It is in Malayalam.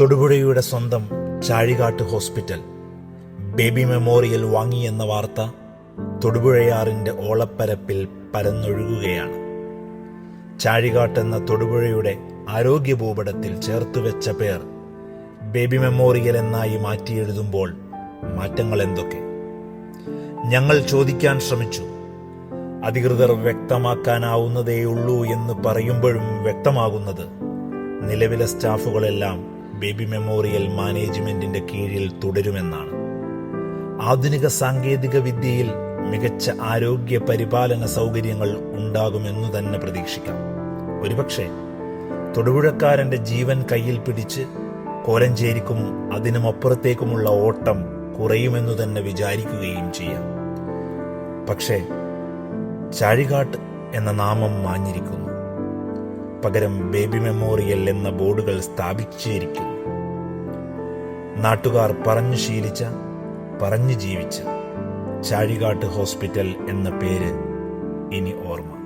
തൊടുപുഴയുടെ സ്വന്തം ചാഴികാട്ട് ഹോസ്പിറ്റൽ. ബേബി മെമ്മോറിയൽ വാങ്ങി എന്ന വാർത്ത തൊടുപുഴയാറിന്റെ ഓളപ്പരപ്പിൽ പരന്നൊഴുകുകയാണ്. ചാഴികാട്ട് എന്ന തൊടുപുഴയുടെ ആരോഗ്യ ഭൂപടത്തിൽ ചേർത്തുവെച്ച പേർ ബേബി മെമ്മോറിയൽ എന്നായി മാറ്റിയെഴുതുമ്പോൾ മാറ്റങ്ങൾ എന്തൊക്കെ? ഞങ്ങൾ ചോദിക്കാൻ ശ്രമിച്ചു. അധികൃതർ വ്യക്തമാക്കാനാവുന്നതേയുള്ളൂ എന്ന് പറയുമ്പോഴും വ്യക്തമാകുന്നത് നിലവിലെ സ്റ്റാഫുകളെല്ലാം ബേബി മെമ്മോറിയൽ മാനേജ്മെന്റിന്റെ കീഴിൽ തുടരുമെന്നാണ്. ആധുനിക സാങ്കേതിക വിദ്യയിൽ മികച്ച ആരോഗ്യ പരിപാലന സൗകര്യങ്ങൾ ഉണ്ടാകുമെന്നു തന്നെ പ്രതീക്ഷിക്കാം. ഒരുപക്ഷെ തൊടുപുഴക്കാരന്റെ ജീവൻ കയ്യിൽ പിടിച്ച് കോലഞ്ചേരിക്കും അതിനുമപ്പുറത്തേക്കുമുള്ള ഓട്ടം കുറയുമെന്നു തന്നെ വിചാരിക്കുകയും ചെയ്യാം. പക്ഷേ ചാഴികാട്ട് എന്ന നാമം മാഞ്ഞിരിക്കുന്നു. പകരം ബേബി മെമ്മോറിയൽ എന്ന ബോർഡുകൾ സ്ഥാപിച്ചിരിക്കുന്നു. നാട്ടുകാർ പറഞ്ഞു ശീലിച്ച പറഞ്ഞു ജീവിച്ച ചാഴികാട്ട് ഹോസ്പിറ്റൽ എന്ന പേര് ഇനി ഓർമ്മ.